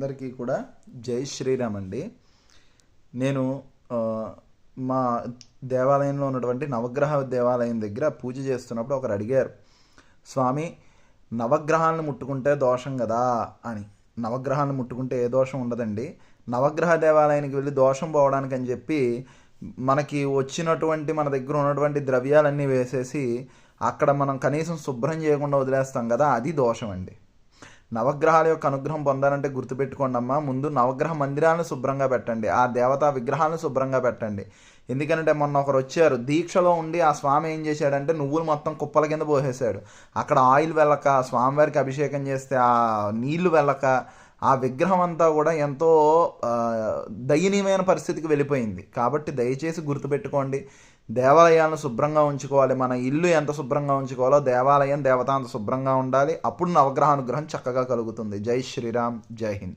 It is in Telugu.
అందరికీ కూడా జై శ్రీరామ్ అండి. నేను మా దేవాలయంలో ఉన్నటువంటి నవగ్రహ దేవాలయం దగ్గర పూజ చేస్తున్నప్పుడు ఒకరు అడిగారు స్వామి నవగ్రహాలను ముట్టుకుంటే దోషం కదా? అని. నవగ్రహాలను ముట్టుకుంటే ఏ దోషం ఉండదండి. నవగ్రహ దేవాలయానికి వెళ్ళి దోషం పోవడానికి అని చెప్పి మనకి వచ్చినటువంటి మన దగ్గర ఉన్నటువంటి ద్రవ్యాలన్నీ వేసేసి అక్కడ మనం కనీసం శుభ్రం చేయకుండా వదిలేస్తాం కదా అది దోషం అండి. నవగ్రహాల యొక్క అనుగ్రహం పొందాలంటే గుర్తుపెట్టుకోండి అమ్మా ముందు నవగ్రహ మందిరాలను శుభ్రంగా పెట్టండి. ఆ దేవతా విగ్రహాలను శుభ్రంగా పెట్టండి. ఎందుకంటే మొన్న ఒకరు వచ్చారు. దీక్షలో ఉండి ఆ స్వామి ఏం చేశాడంటే నువ్వులు మొత్తం కుప్పల కింద పోసేశాడు. అక్కడ ఆయిల్ వెళ్ళక ఆ స్వామివారికి అభిషేకం చేస్తే ఆ నీళ్ళు వెళ్ళక ఆ విగ్రహం అంతా కూడా ఎంతో దయనీయమైన పరిస్థితికి వెళ్ళిపోయింది. కాబట్టి దయచేసి గుర్తుపెట్టుకోండి దేవాలయాలను శుభ్రంగా ఉంచుకోవాలి. మన ఇల్లు ఎంత శుభ్రంగా ఉంచుకోవాలో దేవాలయం దేవత అంత శుభ్రంగా ఉండాలి. అప్పుడు నవగ్రహానుగ్రహం చక్కగా కలుగుతుంది. జై శ్రీరామ్ జై హింద్.